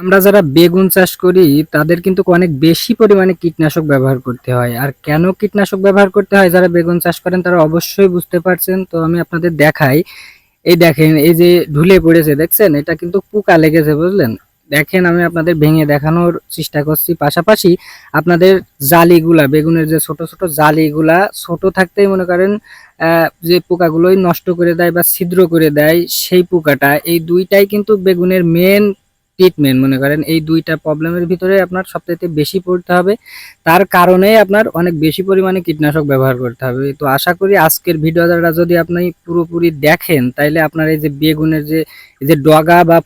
আমরা যারা বেগুন চাষ করি, তাদের কিন্তু অনেক বেশি পরিমাণে কীটনাশক ব্যবহার করতে হয়। আর কেন কীটনাশক ব্যবহার করতে হয়? যারা বেগুন চাষ করেন, তারা অবশ্যই বুঝতে পারছেন। তো আমি আপনাদের দেখাই। এই দেখেন, এই যে ঢুলে পড়েছে, দেখছেন? এটা কিন্তু পোকা লেগেছে, বুঝলেন? দেখেন, আমি আপনাদের ভেঙে দেখানোর চেষ্টা করছি। পাশাপাশি আপনাদের জালিগুলা, বেগুনের যে ছোট ছোট জালিগুলা, ছোট থাকতেই মনে করেন যে পোকাগুলোই নষ্ট করে দেয় বা ছিদ্র করে দেয়, সেই পোকাটা, এই দুইটাই কিন্তু বেগুনের মেন ট্রিটমেন্ট মনে করেন, এই দুইটা প্রবলেমের ভিতরে আপনার সবচাইতে বেশি পড়তে হবে। তার কারণে আপনার অনেক বেশি পরিমাণে কীটনাশক ব্যবহার করতে হবে। তো আশা করি আজকের ভিডিওটা যদি আপনি পুরোপুরি দেখেন, তাইলে আপনার এই যে বেগুনের যে যে ডগা বা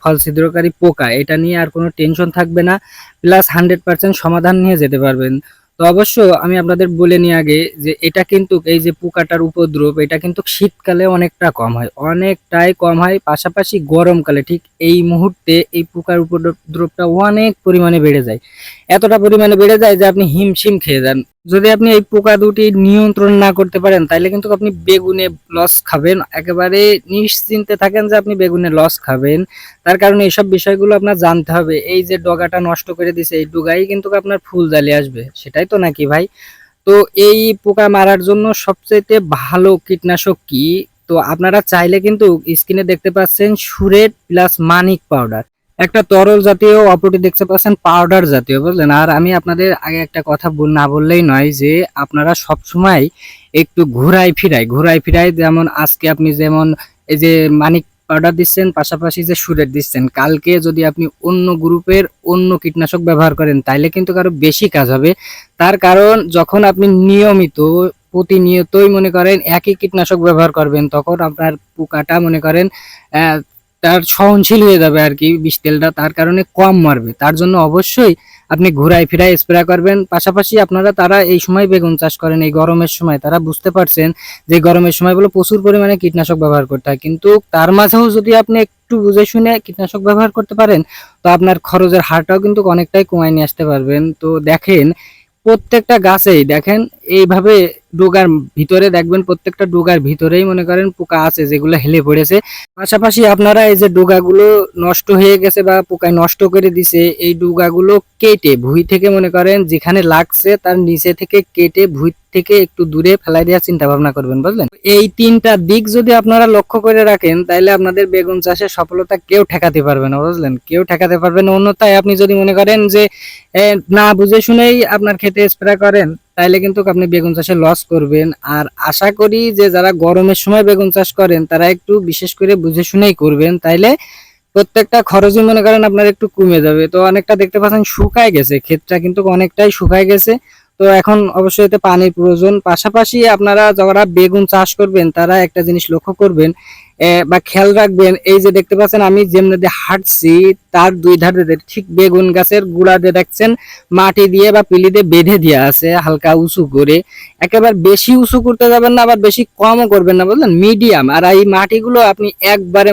ফল ছিদ্রকারী পোকা, এটা নিয়ে আর কোনো টেনশন থাকবে না। প্লাস হান্ড্রেড পার্সেন্ট সমাধান নিয়ে যেতে পারবেন। তো অবশ্য আমি আপনাদের বলে নিই আগে যে এটা কিন্তু এই যে পোকাটার উপদ্রব, এটা কিন্তু শীতকালে অনেকটা কম হয়, অনেকটাই কম হয়, পাশাপাশি গরমকালে ঠিক এই মুহূর্তে এই পোকার উপদ্রবটা অনেক পরিমাণে বেড়ে যায়। এতটা পরিমাণে বেড়ে যায় যে আপনি হিমশিম খেয়ে যান। যদি আপনি এই পোকা দুটি নিয়ন্ত্রণ না করতে পারেন তাহলে কিন্তু আপনি বেগুনে লস খাবেন। একেবারে নিশ্চিন্তে থাকেন যে আপনি বেগুনে লস খাবেন। তার কারণে এইসব বিষয়গুলো আপনার জানতে হবে। এই যে ডগাটা নষ্ট করে দিছে, এই ডগাই কিন্তু আপনার ফুল জালি আসবে। সেটাই তো নাকি ভাই? তো এই পোকা মারার জন্য সবচেয়ে ভালো কীটনাশক কি? তো আপনারা চাইলে কিন্তু স্ক্রিনে দেখতে পাচ্ছেন সুরেট প্লাস মানিক পাউডার। একটা তরল জাতীয় অপরটি দেখতে পাচ্ছেন পাউডার জাতীয়, বুঝলেন? আর আমি আপনাদের আগে একটা কথা না বললেই নয় যে, আপনারা সব সময় একটু ঘুরাই ফিরাই ঘুরাই ফিরাই যেমন আজকে আপনি যেমন এই যে মানিক পাউডার দিচ্ছেন, পাশাপাশি যে সুরের দিচ্ছেন, কালকে যদি আপনি অন্য গ্রুপের অন্য কীটনাশক ব্যবহার করেন, তাইলে কিন্তু কারও বেশি কাজ হবে। তার কারণ, যখন আপনি নিয়মিত, প্রতিনিয়তই মনে করেন একই কীটনাশক ব্যবহার করবেন, তখন আপনার পোকাটা মনে করেন তার সহনশীল হয়ে যাবে আর কি বিষ তেলটা, তার কারণে কম মারবে। তার জন্য অবশ্যই আপনি ঘুরাই ফিরাই স্প্রে করবেন। পাশাপাশি আপনারা তারা এই সময় বেগুন চাষ করেন, এই গরমের সময়। তারা বুঝতে পারছেন যে গরমের সময় বলে প্রচুর পরিমাণে কীটনাশক ব্যবহার করতে হয়। কিন্তু তার মাঝেও যদি আপনি একটু বুঝে শুনে কীটনাশক ব্যবহার করতে পারেন, তো আপনার খরচের হারটাও কিন্তু অনেকটাই কমায় নিয়ে আসতে পারবেন। তো দেখেন, প্রত্যেকটা গাছেই দেখেন, এইভাবে ডোগার ভিতরে দেখবেন প্রত্যেকটা ডোগার ভিতরেই মনে করেন পোকা আছে, যেগুলো হেলে পড়েছে। পাশাপাশি আপনারা এই যে ডোগাগুলো নষ্ট হয়ে গেছে বা পোকায় নষ্ট করে দিছে, এই ডোগাগুলো কেটে ভুঁই থেকে মনে করেন যেখানে লাগছে তার নিচে থেকে কেটে ভুঁই থেকে একটু দূরে ফেলাই দেওয়ার চিন্তা ভাবনা করবেন, বুঝলেন? এই তিনটা দিক যদি আপনারা লক্ষ্য করে রাখেন তাহলে আপনাদের বেগুন চাষে সফলতা কেউ ঠেকাতে পারবে না, বুঝলেন? কেউ ঠেকাতে পারবে না। অন্যথায় আপনি যদি মনে করেন যে না বুঝে শুনেই আপনার খেতে স্প্রে করেন, তাইলে কিন্তু আপনি বেগুন চাষে লস করবেন। আর আশা করি যে, যারা গরমের সময় বেগুন চাষ করেন, তারা একটু বিশেষ করে বুঝে শুনেই করবেন। তাইলে প্রত্যেকটা খরচই মনে করেন আপনার একটু কমে যাবে। তো অনেকটা দেখতে পাচ্ছেন শুকায় গেছে। ক্ষেতটা কিন্তু অনেকটাই শুকায় গেছে। তো এখন অবশ্যই এতে পানির প্রয়োজন। পাশাপাশি আপনারা যারা বেগুন চাষ করবেন, তারা একটা জিনিস লক্ষ্য করবেন বা খেয়াল রাখবেন, এই যে দেখতে পাচ্ছেন আমি যেমনি হাঁটছি তার দুই ধারে ঠিক বেগুন গাছের গুড়া দিয়ে দেখছেন, মাটি দিয়ে বা পিলি দিয়ে বেঁধে দেওয়া আছে হালকা উঁচু করে। একেবারে বেশি উঁচু করতে যাবেন না, আবার বেশি কমও করবেন না, বুঝলেন? মিডিয়াম। আর এই মাটিগুলো আপনি একবারে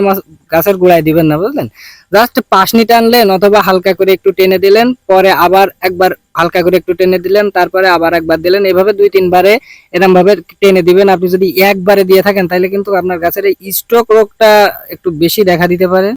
গাছের গোড়ায় দিবেন না, বুঝলেন? জাস্ট পাশনি টানলেন অথবা হালকা করে একটু টেনে দিলেন, পরে আবার একবার হালকা করে একটু টেনে দিলেন, তারপরে আবার একবার দিলেন। এভাবে দুই তিনবারে এরকম ভাবে টেনে দিবেন। আপনি যদি একবারে দিয়ে থাকেন, তাহলে কিন্তু আপনার গাছের এই স্ট্রোক রোগটা একটু বেশি দেখা দিতে পারে।